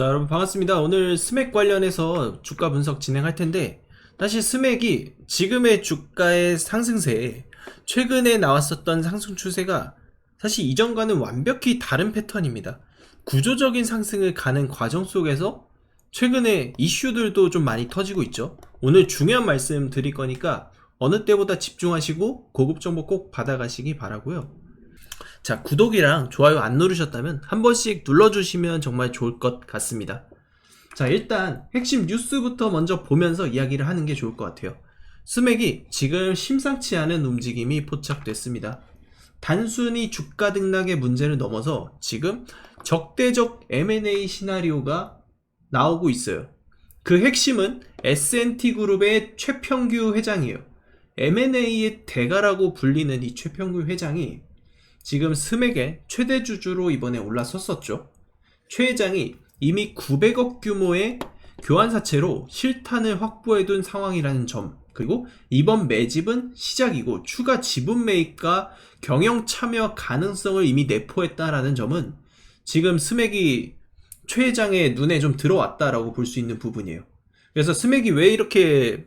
자, 여러분 반갑습니다. 오늘 스맥 관련해서 주가 분석 진행할 텐데, 사실 스맥이 지금의 주가의 상승세에 최근에 나왔었던 상승 추세가 사실 이전과는 완벽히 다른 패턴입니다. 구조적인 상승을 가는 과정 속에서 최근에 이슈들도 좀 많이 터지고 있죠. 오늘 중요한 말씀 드릴 거니까 어느 때보다 집중하시고 고급 정보 꼭 받아가시기 바라고요. 자, 구독이랑 좋아요 안 누르셨다면 한 번씩 눌러주시면 정말 좋을 것 같습니다. 자, 일단 핵심 뉴스부터 먼저 보면서 이야기를 하는 게 좋을 것 같아요. 스맥이 지금 심상치 않은 움직임이 포착됐습니다. 단순히 주가 등락의 문제를 넘어서 지금 적대적 M&A 시나리오가 나오고 있어요. 그 핵심은 S&T 그룹의 최평규 회장이에요. M&A의 대가라고 불리는 이 최평규 회장이 지금 스맥의 최대 주주로 이번에 올라섰었죠. 최 회장이 이미 900억 규모의 교환사채로 실탄을 확보해둔 상황이라는 점, 그리고 이번 매집은 시작이고 추가 지분 매입과 경영 참여 가능성을 이미 내포했다라는 점은 지금 스맥이 최 회장의 눈에 좀 들어왔다라고 볼 수 있는 부분이에요. 그래서 스맥이 왜 이렇게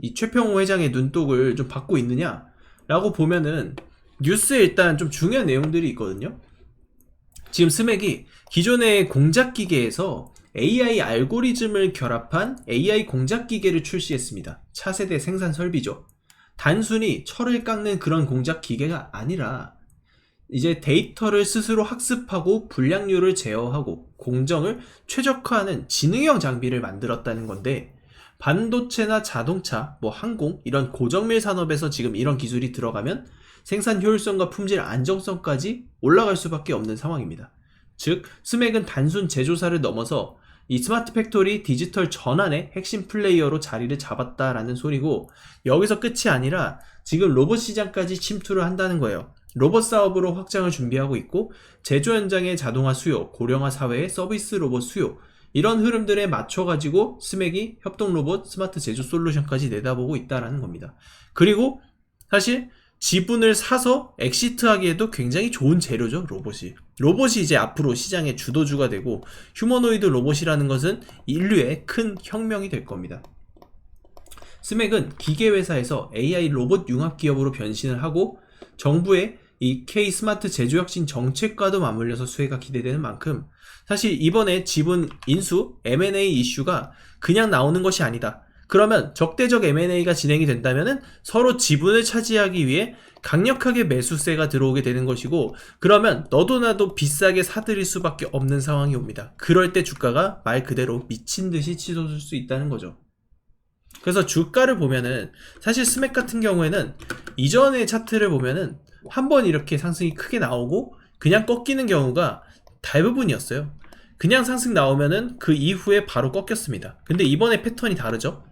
이 최평호 회장의 눈독을 좀 받고 있느냐라고 보면은 뉴스에 일단 좀 중요한 내용들이 있거든요. 지금 스맥이 기존의 공작 기계에서 AI 알고리즘을 결합한 AI 공작 기계를 출시했습니다. 차세대 생산 설비죠. 단순히 철을 깎는 그런 공작 기계가 아니라 이제 데이터를 스스로 학습하고 불량률을 제어하고 공정을 최적화하는 지능형 장비를 만들었다는 건데 반도체나 자동차, 뭐 항공 이런 고정밀 산업에서 지금 이런 기술이 들어가면 생산 효율성과 품질 안정성까지 올라갈 수밖에 없는 상황입니다. 즉, 스맥은 단순 제조사를 넘어서 이 스마트 팩토리 디지털 전환의 핵심 플레이어로 자리를 잡았다라는 소리고 여기서 끝이 아니라 지금 로봇 시장까지 침투를 한다는 거예요. 로봇 사업으로 확장을 준비하고 있고 제조 현장의 자동화 수요, 고령화 사회의 서비스 로봇 수요 이런 흐름들에 맞춰 가지고 스맥이 협동 로봇 스마트 제조 솔루션까지 내다보고 있다라는 겁니다. 그리고 사실 지분을 사서 엑시트하기에도 굉장히 좋은 재료죠, 로봇이. 로봇이 이제 앞으로 시장의 주도주가 되고 휴머노이드 로봇이라는 것은 인류의 큰 혁명이 될 겁니다. 스맥은 기계회사에서 AI 로봇 융합 기업으로 변신을 하고 정부의 이 K 스마트 제조혁신 정책과도 맞물려서 수혜가 기대되는 만큼 사실 이번에 지분 인수 M&A 이슈가 그냥 나오는 것이 아니다. 그러면 적대적 M&A가 진행이 된다면은 서로 지분을 차지하기 위해 강력하게 매수세가 들어오게 되는 것이고 그러면 너도 나도 비싸게 사들일 수밖에 없는 상황이 옵니다. 그럴 때 주가가 말 그대로 미친 듯이 치솟을 수 있다는 거죠. 그래서 주가를 보면은 사실 스맥 같은 경우에는 이전의 차트를 보면은 한 번 이렇게 상승이 크게 나오고 그냥 꺾이는 경우가 대부분이었어요. 그냥 상승 나오면은 그 이후에 바로 꺾였습니다. 근데 이번에 패턴이 다르죠?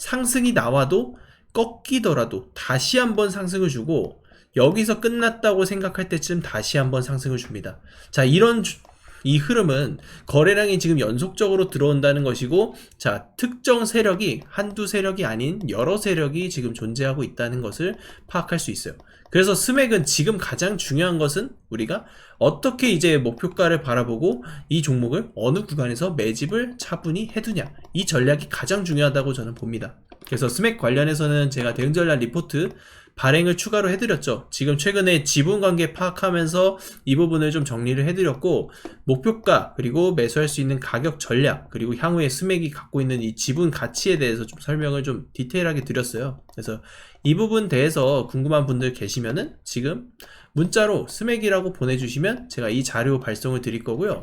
상승이 나와도 꺾이더라도 다시 한번 상승을 주고 여기서 끝났다고 생각할 때쯤 다시 한번 상승을 줍니다. 자, 이런 주- 이 흐름은 거래량이 지금 연속적으로 들어온다는 것이고 자, 특정 세력이 한두 세력이 아닌 여러 세력이 지금 존재하고 있다는 것을 파악할 수 있어요. 그래서 스맥은 지금 가장 중요한 것은 우리가 어떻게 이제 목표가를 바라보고 이 종목을 어느 구간에서 매집을 차분히 해두냐 이 전략이 가장 중요하다고 저는 봅니다. 그래서 스맥 관련해서는 제가 대응 전략 리포트 발행을 추가로 해드렸죠. 지금 최근에 지분 관계 파악하면서 이 부분을 좀 정리를 해드렸고 목표가 그리고 매수할 수 있는 가격 전략 그리고 향후에 스맥이 갖고 있는 이 지분 가치에 대해서 좀 설명을 좀 디테일하게 드렸어요. 그래서 이 부분 대해서 궁금한 분들 계시면은 지금 문자로 스맥이라고 보내주시면 제가 이 자료 발송을 드릴 거고요.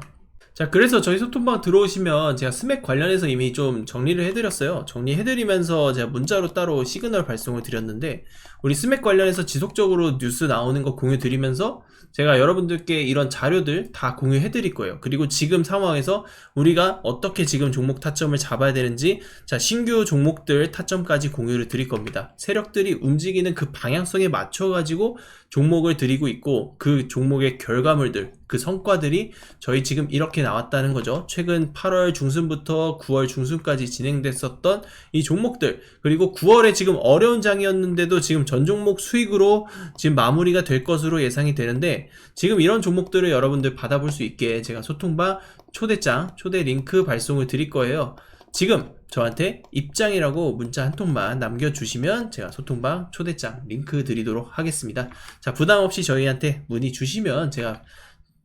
자, 그래서 저희 소통방 들어오시면 제가 스맥 관련해서 이미 좀 정리를 해드렸어요. 정리해드리면서 제가 문자로 따로 시그널 발송을 드렸는데, 우리 스맥 관련해서 지속적으로 뉴스 나오는 거 공유 드리면서 제가 여러분들께 이런 자료들 다 공유해 드릴 거예요. 그리고 지금 상황에서 우리가 어떻게 지금 종목 타점을 잡아야 되는지, 자, 신규 종목들 타점까지 공유를 드릴 겁니다. 세력들이 움직이는 그 방향성에 맞춰 가지고 종목을 드리고 있고, 그 종목의 결과물들, 그 성과들이 저희 지금 이렇게 나왔다는 거죠. 최근 8월 중순부터 9월 중순까지 진행됐었던 이 종목들, 그리고 9월에 지금 어려운 장이었는데도 지금 전 종목 수익으로 지금 마무리가 될 것으로 예상이 되 는데, 지금 이런 종목들을 여러분들 받아볼 수 있게 제가 소통방 초대장, 초대 링크 발송을 드릴 거예요. 지금 저한테 입장이라고 문자 한 통만 남겨주시면 제가 소통방 초대장 링크 드리도록 하겠습니다. 자, 부담 없이 저희한테 문의 주시면 제가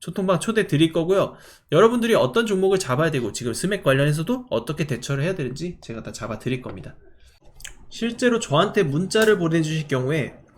소통방 초대 드릴 거고요. 여러분들이 어떤 종목을 잡아야 되고 지금 스맥 관련해서도 어떻게 대처를 해야 되는지 제가 다 잡아 드릴 겁니다. 실제로 저한테 문자를 보내주실 경우에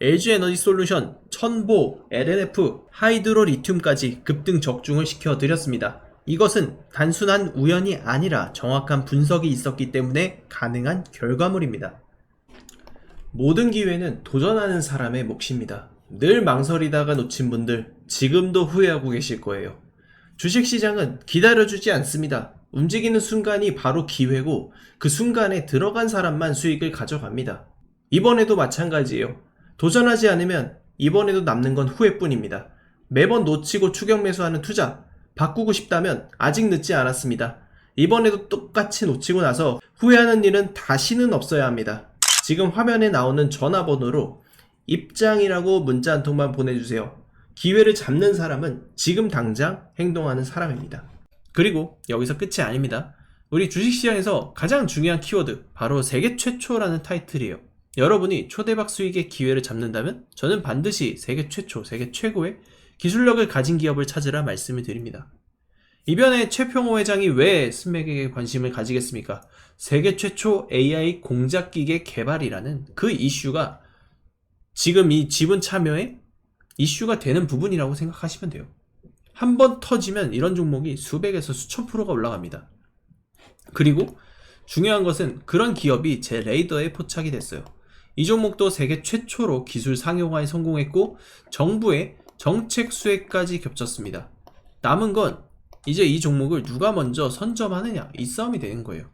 LG 에너지 솔루션, 천보, LNF, 하이드로 리튬까지 급등 적중을 시켜 드렸습니다. 이것은 단순한 우연이 아니라 정확한 분석이 있었기 때문에 가능한 결과물입니다. 모든 기회는 도전하는 사람의 몫입니다. 늘 망설이다가 놓친 분들 지금도 후회하고 계실 거예요. 주식시장은 기다려주지 않습니다. 움직이는 순간이 바로 기회고 그 순간에 들어간 사람만 수익을 가져갑니다. 이번에도 마찬가지예요. 도전하지 않으면 이번에도 남는 건 후회뿐입니다. 매번 놓치고 추격 매수하는 투자 바꾸고 싶다면 아직 늦지 않았습니다. 이번에도 똑같이 놓치고 나서 후회하는 일은 다시는 없어야 합니다. 지금 화면에 나오는 전화번호로 입장이라고 문자 한 통만 보내주세요. 기회를 잡는 사람은 지금 당장 행동하는 사람입니다. 그리고 여기서 끝이 아닙니다. 우리 주식시장에서 가장 중요한 키워드, 바로 세계 최초라는 타이틀이에요. 여러분이 초대박 수익의 기회를 잡는다면 저는 반드시 세계 최초, 세계 최고의 기술력을 가진 기업을 찾으라 말씀을 드립니다. 이변에 최평호 회장이 왜 스맥에게 관심을 가지겠습니까? 세계 최초 AI 공작기계 개발이라는 그 이슈가 지금 이 지분 참여에 이슈가 되는 부분이라고 생각하시면 돼요. 한 번 터지면 이런 종목이 수백에서 수천 프로가 올라갑니다. 그리고 중요한 것은 그런 기업이 제 레이더에 포착이 됐어요. 이 종목도 세계 최초로 기술 상용화에 성공했고 정부의 정책 수혜까지 겹쳤습니다. 남은 건 이제 이 종목을 누가 먼저 선점하느냐 이 싸움이 되는 거예요.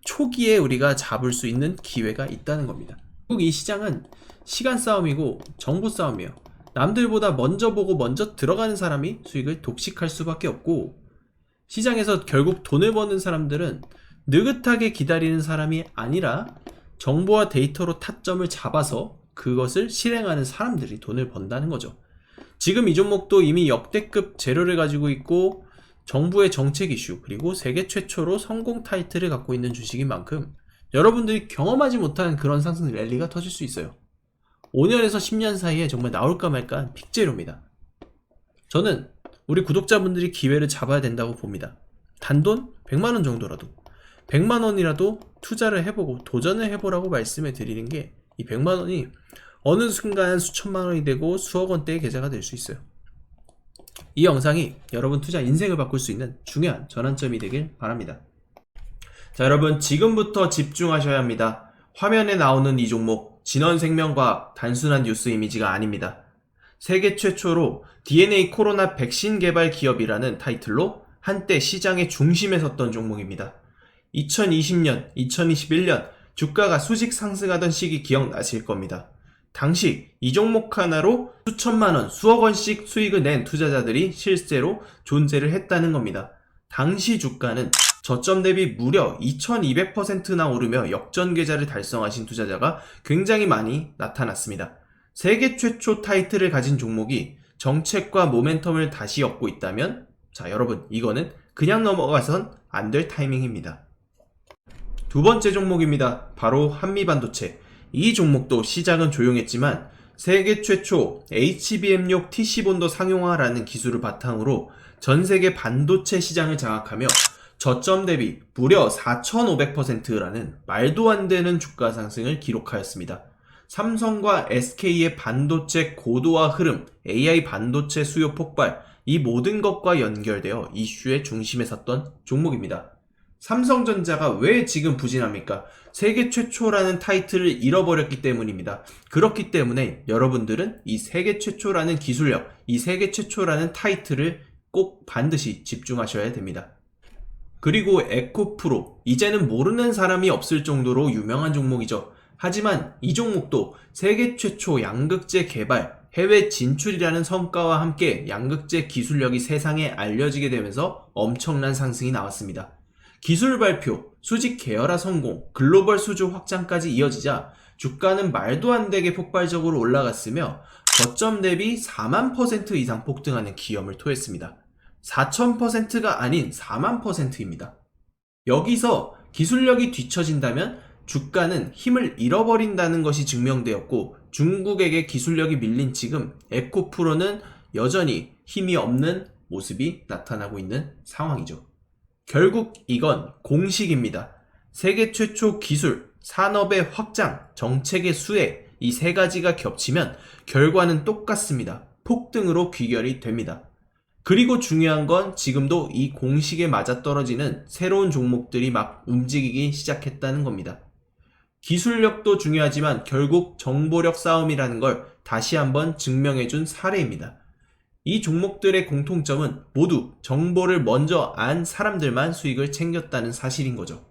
초기에 우리가 잡을 수 있는 기회가 있다는 겁니다. 결국 이 시장은 시간 싸움이고 정보 싸움이에요. 남들보다 먼저 보고 먼저 들어가는 사람이 수익을 독식할 수밖에 없고 시장에서 결국 돈을 버는 사람들은 느긋하게 기다리는 사람이 아니라 정보와 데이터로 타점을 잡아서 그것을 실행하는 사람들이 돈을 번다는 거죠. 지금 이 종목도 이미 역대급 재료를 가지고 있고 정부의 정책 이슈 그리고 세계 최초로 성공 타이틀을 갖고 있는 주식인 만큼 여러분들이 경험하지 못한 그런 상승 랠리가 터질 수 있어요. 5년에서 10년 사이에 정말 나올까 말까 픽제로입니다. 저는 우리 구독자분들이 기회를 잡아야 된다고 봅니다. 단돈 100만원 정도라도 100만 원이라도 투자를 해보고 도전을 해보라고 말씀을 드리는 게 이 100만 원이 어느 순간 수천만 원이 되고 수억 원대의 계좌가 될 수 있어요. 이 영상이 여러분 투자 인생을 바꿀 수 있는 중요한 전환점이 되길 바랍니다. 자, 여러분 지금부터 집중하셔야 합니다. 화면에 나오는 이 종목 진원생명과학 단순한 뉴스 이미지가 아닙니다. 세계 최초로 DNA 코로나 백신 개발 기업이라는 타이틀로 한때 시장의 중심에 섰던 종목입니다. 2020년, 2021년 주가가 수직 상승하던 시기 기억나실 겁니다. 당시 이 종목 하나로 수천만 원, 수억 원씩 수익을 낸 투자자들이 실제로 존재를 했다는 겁니다. 당시 주가는 저점 대비 무려 2200%나 오르며 역전 계좌를 달성하신 투자자가 굉장히 많이 나타났습니다. 세계 최초 타이틀을 가진 종목이 정책과 모멘텀을 다시 얻고 있다면 자 여러분 이거는 그냥 넘어가선 안 될 타이밍입니다. 두 번째 종목입니다. 바로 한미반도체. 이 종목도 시작은 조용했지만 세계 최초 HBM6 TC본도 상용화라는 기술을 바탕으로 전 세계 반도체 시장을 장악하며 저점 대비 무려 4,500%라는 말도 안 되는 주가 상승을 기록하였습니다. 삼성과 SK의 반도체 고도화 흐름, AI 반도체 수요 폭발, 이 모든 것과 연결되어 이슈의 중심에 섰던 종목입니다. 삼성전자가 왜 지금 부진합니까? 세계 최초라는 타이틀을 잃어버렸기 때문입니다. 그렇기 때문에 여러분들은 이 세계 최초라는 기술력, 이 세계 최초라는 타이틀을 꼭 반드시 집중하셔야 됩니다. 그리고 에코프로. 이제는 모르는 사람이 없을 정도로 유명한 종목이죠. 하지만 이 종목도 세계 최초 양극재 개발, 해외 진출이라는 성과와 함께 양극재 기술력이 세상에 알려지게 되면서 엄청난 상승이 나왔습니다. 기술 발표, 수직 계열화 성공, 글로벌 수주 확장까지 이어지자 주가는 말도 안 되게 폭발적으로 올라갔으며 거점 대비 4만 퍼센트 이상 폭등하는 기염을 토했습니다. 4,000%가 아닌 4만 퍼센트입니다. 여기서 기술력이 뒤처진다면 주가는 힘을 잃어버린다는 것이 증명되었고 중국에게 기술력이 밀린 지금 에코프로는 여전히 힘이 없는 모습이 나타나고 있는 상황이죠. 결국 이건 공식입니다. 세계 최초 기술, 산업의 확장, 정책의 수혜, 이 세 가지가 겹치면 결과는 똑같습니다. 폭등으로 귀결이 됩니다. 그리고 중요한 건 지금도 이 공식에 맞아떨어지는 새로운 종목들이 막 움직이기 시작했다는 겁니다. 기술력도 중요하지만 결국 정보력 싸움이라는 걸 다시 한번 증명해준 사례입니다. 이 종목들의 공통점은 모두 정보를 먼저 안 사람들만 수익을 챙겼다는 사실인 거죠.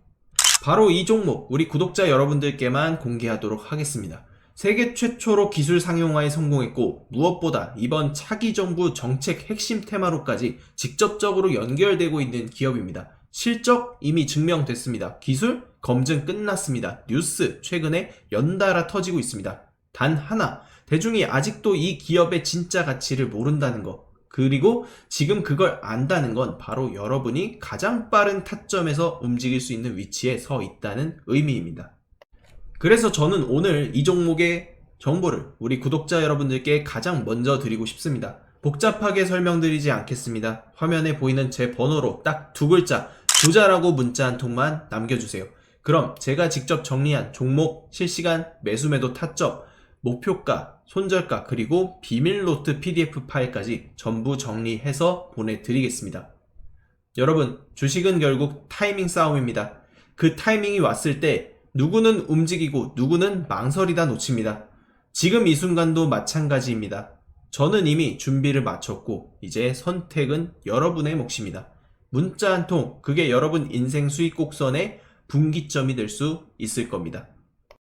바로 이 종목 우리 구독자 여러분들께만 공개하도록 하겠습니다. 세계 최초로 기술 상용화에 성공했고 무엇보다 이번 차기 정부 정책 핵심 테마로까지 직접적으로 연결되고 있는 기업입니다. 실적 이미 증명됐습니다. 기술 검증 끝났습니다. 뉴스 최근에 연달아 터지고 있습니다. 단 하나 대중이 아직도 이 기업의 진짜 가치를 모른다는 것 그리고 지금 그걸 안다는 건 바로 여러분이 가장 빠른 타점에서 움직일 수 있는 위치에 서 있다는 의미입니다. 그래서 저는 오늘 이 종목의 정보를 우리 구독자 여러분들께 가장 먼저 드리고 싶습니다. 복잡하게 설명드리지 않겠습니다. 화면에 보이는 제 번호로 딱 두 글자, 부자라고 문자 한 통만 남겨주세요. 그럼 제가 직접 정리한 종목, 실시간, 매수매도 타점, 목표가, 손절가, 그리고 비밀 노트 PDF 파일까지 전부 정리해서 보내드리겠습니다. 여러분, 주식은 결국 타이밍 싸움입니다. 그 타이밍이 왔을 때 누구는 움직이고 누구는 망설이다 놓칩니다. 지금 이 순간도 마찬가지입니다. 저는 이미 준비를 마쳤고 이제 선택은 여러분의 몫입니다. 문자 한 통, 그게 여러분 인생 수익 곡선의 분기점이 될 수 있을 겁니다.